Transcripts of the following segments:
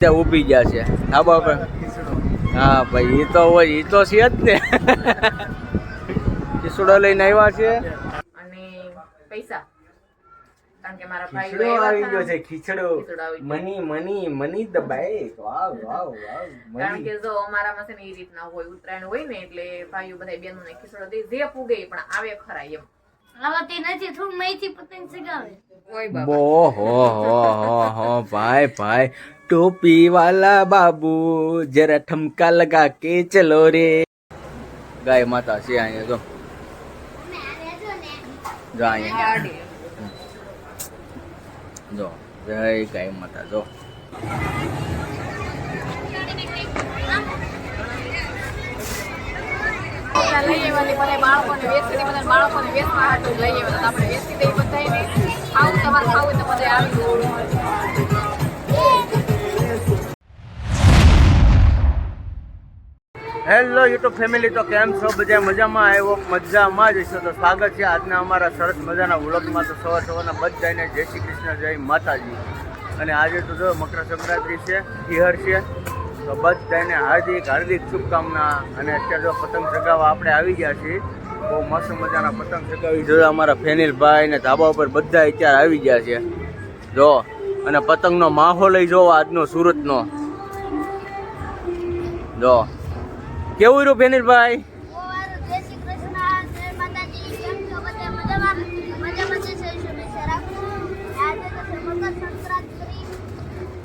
ત્યાં ઊભી ગયા છે. હા બાપા. હા ભાઈ એ તો હોય એ તો છે જ ને. ખીસડો લઈને આવ્યા છે. અને પૈસા. કારણ કે મારા ભાઈ ખીચડો આવી ગયો છે ખીચડો. ખીચડો આવી ગયો. મની મની મની દબાય. વાવ વાવ વાવ કારણ કે જો અમારામાં છે ને એ રીતના હોય ઉત્તરાયણ હોય ને એટલે ભાઈઓ બધા બેનો ને ખીચડો દે. જે પૂગે પણ આવે ખરા એમ. આવતી નથી થોડું મહીથી પતંગ બાબા બો હો હો હો હો ભાઈ ભાઈ ટોપી વાલા બાબુ જરા ઠમકા લગા કે ચલો રે. ગાય માતા છે અહીંયા જો. જો અહીંયા. જો જય ગાય માતા જો. બધા લઈ તો બધા હેલો યુટ્યુબ ફેમિલી તો કેમ છો? બધા મજામાં આવ્યો? મજામાં જ છો તો સ્વાગત છે આજના અમારા સરસ મજાના વ્લોગમાં. તો સવાર સવારના બધાને જય શ્રી કૃષ્ણ, જય માતાજી. અને આજે તો જો મકર સંક્રાંતિ છે ઇહર છે. તો બધાને હાર્દિક હાર્દિક શુભકામના. અને અત્યારે જો પતંગ ચગાવવા આપણે આવી ગયા છીએ, બહુ મસ્ત મજાના પતંગ ચગાવી જો અમારા ફેનિલભાઈ ને ધાબા ઉપર બધા અત્યારે આવી ગયા છે. જો, અને પતંગનો માહોલ જોવો આજનો, સુરતનો. જો. કેવું રહ્યું ફેનિલભાઈ જય જય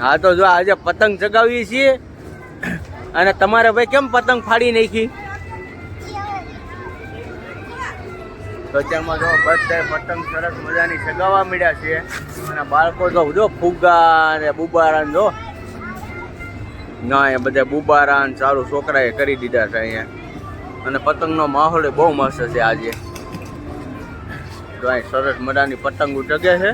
હા, તો જો આજે પતંગ ચગાવીએ છીએ. અને તમારે ભાઈ કેમ પતંગ ફાડી નાખી? તો જો બધા પતંગ સરસ મજાની ચગાવવા મળ્યા છે. અને બાળકો તો જો ફુગ્ગા ને બુબારા જો. ના, એ બધા બુબારા ને સારું છોકરાએ કરી દીધા છે અહીંયા. અને પતંગનો માહોલ બહુ મસ્ત છે આજે. તો અહીં સરસ મજાની પતંગો ચગે છે.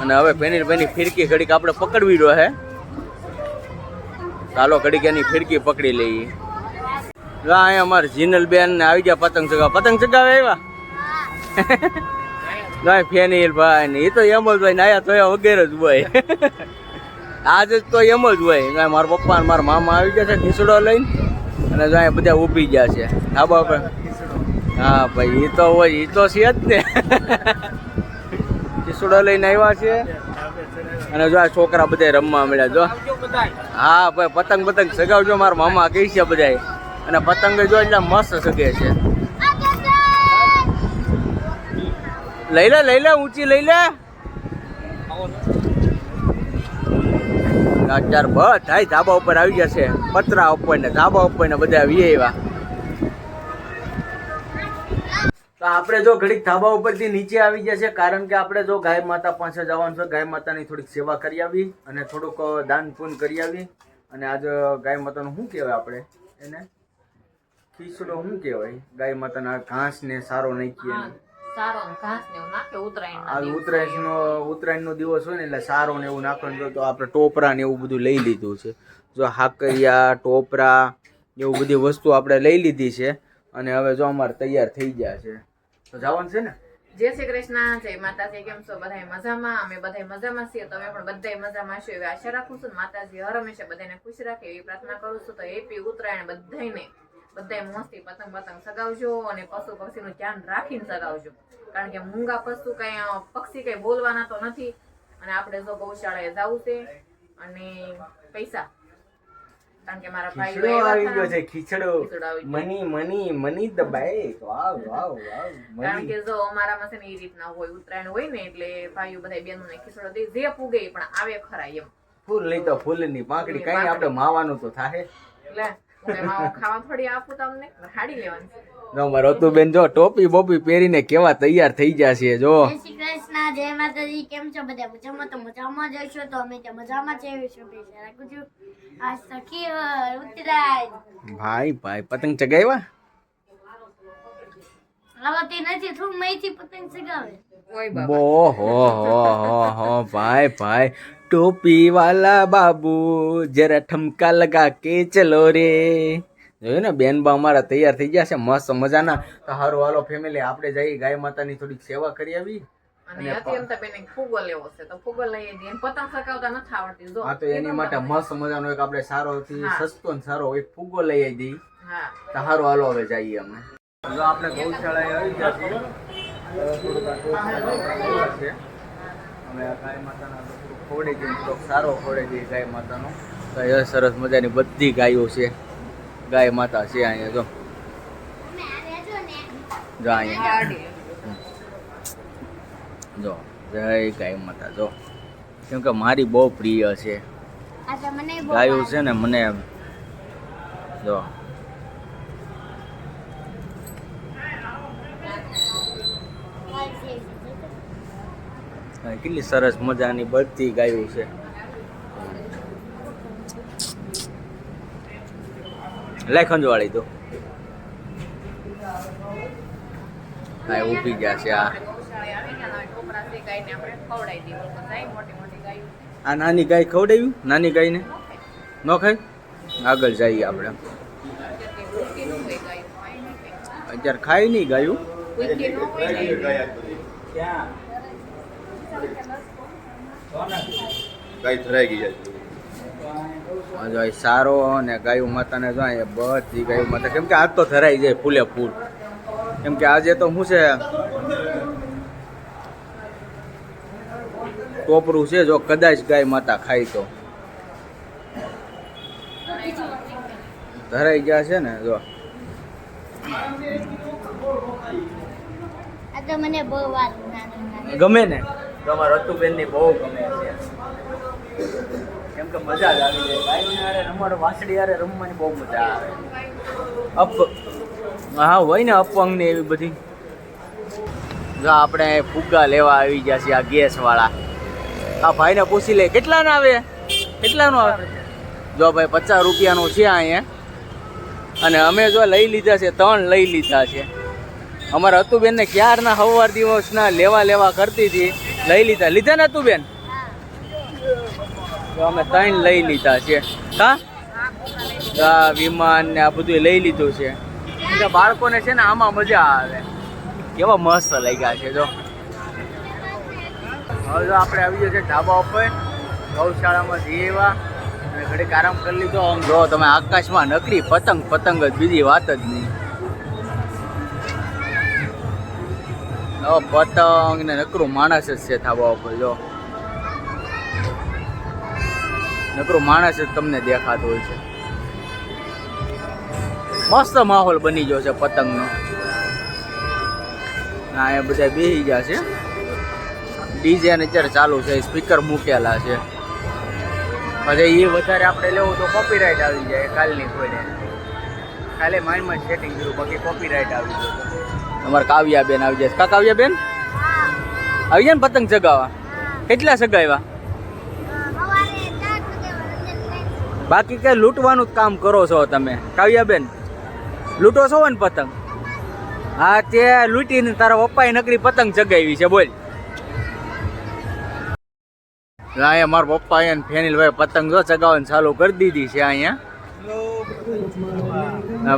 અને હવે પેની પેની ફિરકી ઘડીક આપણે પકડવી રહે ચાલો ઘડીક એની ફિરકી પકડી લઈએ. જો અહીંયા અમારે જીનલ બેન ને આવી ગયા પતંગ ચગાવ પતંગ ચગાવે આવ્યા ગાય ફેનીલ ભાઈ ને એ તો એમ જ ભાઈ નાયા તો વગેરે જ હોય. આજે તો એમ જ હોય. મારા પપ્પા મારા મામા આવી ગયા છે ખીસડો લઈને. અને જો અહીંયા બધા ઊભી ગયા છે. હા પર હા ભાઈ એ તો હોય એ તો છે જ ને. ખીસડો લઈને આવ્યા છે. અને જો આ છોકરા બધા રમવા મળ્યા, જો. હા, ભાઈ, પતંગ પતંગ સગાવજો, મારા મામા કહે છે બધા અને પતંગ જો એટલે મસ્ત સગે છે. લઈ લે લઈ લે, ઊંચી લઈ લે. અત્યારે બધા ધાબા ઉપર આવી ગયા છે. પતરા ઉપર ને ધાબા ઉપર ને બધા આવી આવ્યા તો આપણે જો ઘડીક ધાબા ઉપરથી નીચે આવી ગયા છે કારણ કે આપણે જો ગાય માતા પાસે જવાનું છે ગાય માતાની થોડીક સેવા કરી આવી અને થોડુંક દાન પૂન કરી આવી. અને આજ ગાય માતાનું શું કહેવાય આપણે એને? ખીચડો શું કહેવાય? ગાય માતાના ઘાસ ને સારો નાખીએ સારો ને ઉત્તરાયણ દિવસ. હોય ને એટલે સારો ને એવું નાખવાનું તો આપણે ટોપરા ને એવું બધું લઈ લીધું છે. જો હાકરિયા ટોપરા એવું બધી વસ્તુ આપણે લઈ લીધી છે. અને હવે જો અમારે તૈયાર થઈ ગયા છે. તો જવાનું છે ને? જય શ્રી કૃષ્ણ, જય માતાજી, કેમ છો? બધા મજામાં? અમે બધા મજામાં છીએ. તમે પણ બધા મજામાં છો એવી આશા રાખું છું માતાજી હર હંમેશા બધાને ખુશ રાખે એવી પ્રાર્થના કરું છું. તો હેપી ઉત્તરાયણ બધાને બધાય મસ્તી પતંગ પતંગ સગાવજો અને પશુ પક્ષીનું ધ્યાન રાખીને સગાવજો. કારણ કે મૂંગા પશુ કઈ પક્ષી કઈ બોલવાના તો નથી. અને આપણે જો ગૌશાળાએ જવું છે અને પૈસા કારણ કે મારા ભાઈ ખીચડો આવી ગયો છે ખીચડો. મની મની મની દબાય. વાવ વાવ વાવ કારણ કે જો અમારામાં છે ને એ રીતના હોય ઉત્તરાયણ હોય ને એટલે ભાઈઓ બધા બેનોને ખીચડો દે. જે પૂગે પણ આવે ખરા એમ. ફૂલ નહીં તો ફૂલની પાંખડી કઈ આપણે માવાનું તો થાય એટલે હું કઈ માવો ખાવા થોડી આપું તમને. હાડી લેવાની છે. જો મારો બેન જો ટોપી બોપી પહેરીને કેવા તૈયાર થઈ ગયા છે જો. શ્રી કૃષ્ણ જય માતાજી. કેમ છો બધા? મજામાં? તો મજામાં જ તો અમે ત્યાં મજામાં છે. એવી શુભેચ્છા રાખું છું. આ સખી હર ભાઈ ભાઈ પતંગ ચગાવ્યા? આવતી નથી. થોડું મહીથી પતંગ ચગાવે. ઓય બો હો હો હો હો ભાઈ ભાઈ. ટોપી વાલા બાબુ જરા ઠમકા લગા કે ચલો રે જોયું ને બેન બા અમારા તૈયાર થઈ ગયા છે મસ્ત મજાના. તો હારું હાલો ફેમિલી આપણે જઈ ગાય માતાની થોડીક સેવા કરી આવી. અને અને અત્યંત બેન ફૂગો લેવો છે તો ફૂગો લઈએ છીએ. પતંગ સકાવતા નથી આવડતી જો. હા તો એની માટે મસ્ત મજાનો એક આપણે સારો થી સસ્તો ને સારો એક ફુગ્ગો લઈ આવી દઈ હા. તો સારું હાલો હવે જઈએ અમે. જો આપણે ગૌશાળાએ આવી ગયા છીએ. થોડુંક આ ગૌશાળા છે. અમે આ ગાય માતાના થોડુંક ખોડી દઈએ તો સારો ખોડે છે ગાય માતાનો. તો એ સરસ મજાની બધી ગાયો છે. ગાય માતા છે અહીંયા જો. જો અહીંયા. જો જય ગાય માતા જો. કેમ કે મારી બહુ પ્રિય છે. આ તો મને બહુ ગાયો છે ને મને જો ભાવે છે. આ કેટલી સરસ મજાની બધી ગાયું છે. લાય ખંજવાળી તો. હા ઊભી ગયા છે આ ગયા ગાયો આ નાની ગાય ખવડાવ્યું? નાની ગાયને? ન ખાય. ન ખાય આગળ જઈએ આપણે. ગાયો. અત્યારે ખાય નહીં ગાયું? ગાય ધરાઈ ગઈ જાય. જો સારો અને ગાયું માતાને જો એ બધી ગાયું માતા કેમ કે આજ તો ધરાઈ જાય ફૂલે ફૂલ. કેમ કે આજે તો શું છે? ટોપરું છે જો કદાચ ગાય માતા ખાય તો. ધરાઈ ગયા છે ને જો. મને બહુ વાત નાનું નાનું. ગમે ને. તો અમારા રતુબેનની બહુ ગમે છે. કેમ કે મજા જ આવી જાય. ગાયોને અરે રમવાનો વાસડી અરે રમવાની બહુ મજા આવે. અપ હા, હોય ને અપંગ ને એવી બધી. જો આપણે ફુગ્ગા લેવા આવી ગયા છીએ આ ગેસ વાળા. આ ભાઈને પૂછી લે કેટલા ના આવે? કેટલાનો આવે? જો ભાઈ, પચાસ રૂપિયાનું છે અહીંયા. અને અમે જો લઈ લીધા છે, ત્રણ લઈ લીધા છે. અમારા હતુબેનને ક્યારના હવાર દિવસના લેવા લેવા કરતી હતી. લઈ લીધા. લીધા ને બેન? તો અમે ત્રણ લઈ લીધા છે. હા? વિમાન ને આ બધું લઈ લીધું છે. બાળકોને છે ને આમાં મજા આવે. કેવા મસ્ત લાગ્યા છે, જો. હવે આપણે આવી ગયા છે ઢાબા ઉપર. ગૌશાળામાં જઈએ એવા અને ઘડીક આરામ કરી લીધો. આમ જો તમે આકાશમાં નકરી પતંગ પતંગ જ, બીજી વાત જ નહીં. પતંગ ને નકરું માણસ જ છે થાબા ઉપર, જો. નકરું માણસ જ તમને દેખાતું હોય છે. મસ્ત માહોલ બની ગયો છે પતંગનો. ના એ બધા બેસી ગયા છે. ડીજે ને અત્યારે ચાલુ છે, સ્પીકર મૂકેલા છે. પછી એ વધારે આપણે લેવું તો કોપીરાઇટ આવી જાય, કાલની કોઈને. કાલે માઇન્ડમાં સેટિંગ કર્યું, બાકી કોપીરાઇટ આવી જાય તમારે કાવ્યા બેન આવી જાય કા કાવ્યા બેન આવી જાય ને પતંગ ચગાવવા? કેટલા ચગાવ્યા? બાકી કઈ લૂંટવાનું જ કામ કરો છો તમે. કાવ્યા બેન લૂંટો છો ને પતંગ? હા તે લૂંટીને તારા પપ્પાએ નકરી પતંગ ચગાવી છે બોલ. અહીંયા મારા પપ્પા અહીંયા ફેનિલભાઈ પતંગ જો ચગાવવાની ચાલુ કરી દીધી છે અહીંયા.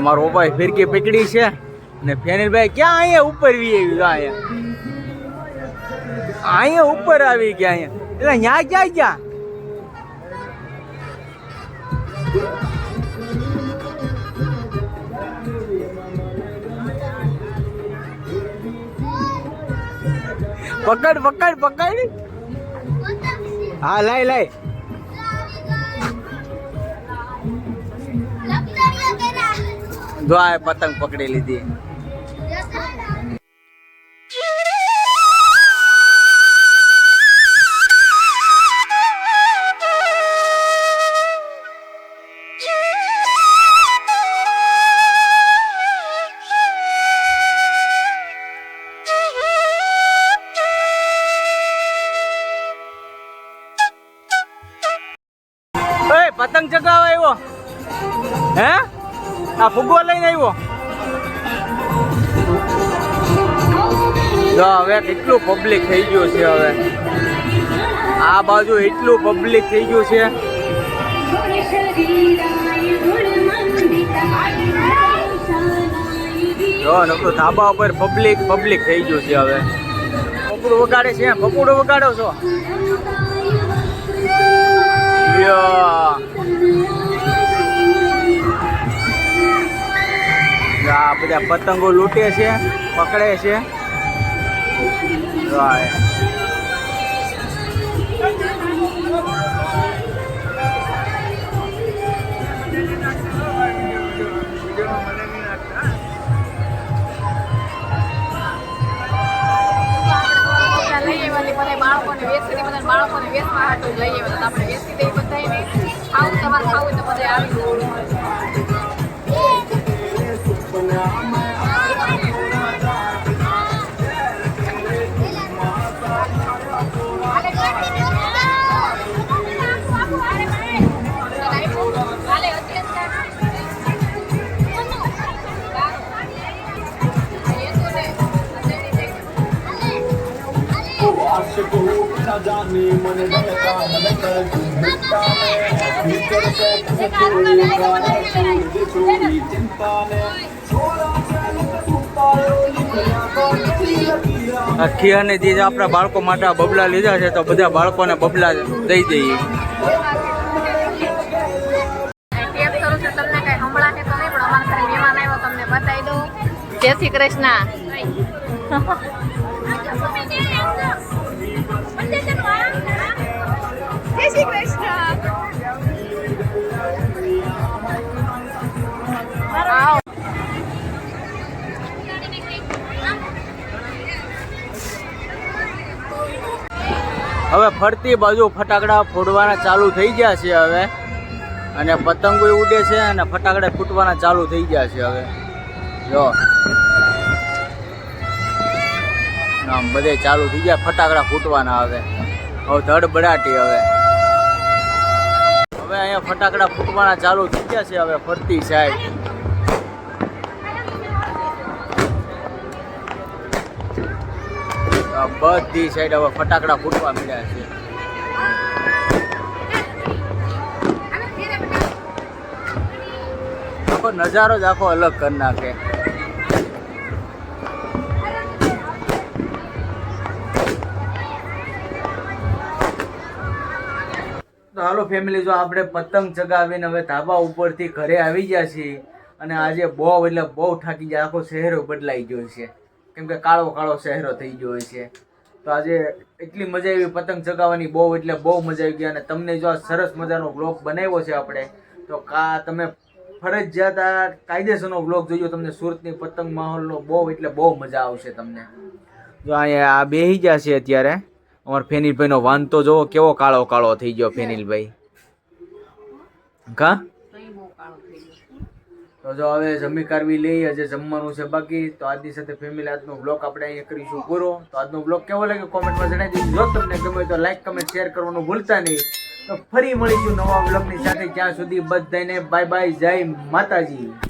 મારો પપ્પાએ ફિરકી પકડી છે. ને ફેનિલભાઈ ક્યાં અહીંયા ઉપર વી આવી અહીંયા? અહીંયા ઉપર આવી ગયા અહીંયા. એટલે ન્યા ક્યાં ગયા? પકડ પકડ પકડ. હા, લાય લાય. જો પતંગ પકડી લીધી. આ ફુગ્ગો લઈને આવ્યો? જો હવે કેટલું પબ્લિક થઈ ગયું છે હવે. આ બાજુ એટલું પબ્લિક થઈ ગયું છે. જો નકરું ધાબા ઉપર પબ્લિક પબ્લિક થઈ ગયું છે હવે. પકડું વગાડે છે, પકડું વગાડો છો? લ્યો. બધા પતંગો લૂંટે છે, પકડે છે. બધા બધા બાળકોને વેચી બધા બાળકોને વેચવા હાટું જ બધા આપણે વેચી દઈએ બધાયને આખી અને જે આપણા બાળકો માટે બબલા લીધા છે, તો બધા બાળકોને બબલા દઈ દઈએ. જય શ્રી કૃષ્ણ. શ્રી કૃષ્ણ. હવે ફરતી બાજુ ફટાકડા ફોડવાના ચાલુ થઈ ગયા છે હવે. અને પતંગો ઉડે છે અને ફટાકડા ફૂટવાના ચાલુ થઈ ગયા છે હવે. જો. આમ બધે ચાલુ થઈ ગયા ફટાકડા ફૂટવાના હવે. હવે ધડબડાટી હવે. હવે અહીંયા ફટાકડા ફૂટવાના ચાલુ થઈ ગયા છે, હવે ફરતી સાઈડ બધી સાઈડ હવે ફટાકડા ફૂટવા મળ્યા છે. આખો નજારો જ આખો અલગ કરી નાખે. હાલો ફેમિલી જો આપણે પતંગ ચગાવીને હવે ધાબા ઉપરથી ઘરે આવી ગયા છીએ અને આજે બહુ એટલે બહુ થાકી ગયા, આખો શહેરો બદલાઈ ગયો છે. કેમ કે કાળો કાળો શહેરો થઈ ગયો છે. તો આજે એટલી મજા આવી પતંગ ચગાવવાની, બહુ એટલે બહુ મજા આવી ગઈ અને તમને જો આ સરસ મજાનો બ્લોગ બનાવ્યો છે આપણે, તો કા તમે ફરજિયાત આ કાયદેસરનો બ્લોગ જોયો તમને સુરતની પતંગ માહોલનો બહુ એટલે બહુ મજા આવશે તમને. જો અહીંયા આ બેહી ગયા છે અત્યારે. અમારા ફેનિલભાઈનો વાન તો જોવો કેવો કાળો કાળો થઈ ગયો ફેનિલભાઈ? કા? તો જો હવે જમી કારવી લઈએ આજે જમવાનું છે બાકી. તો આજની સાથે ફેમિલી આજનો બ્લોગ આપણે અહીંયા કરીશું પૂરો. તો આજનો બ્લોગ કેવો લાગ્યો કોમેન્ટમાં જણાવી દીધું જો તમને ગમે તો લાઈક કમેન્ટ શેર કરવાનું ભૂલતા નહીં. તો ફરી મળીશું નવા બ્લોગની સાથે. ત્યાં સુધી બધાને બાય બાય જય માતાજી.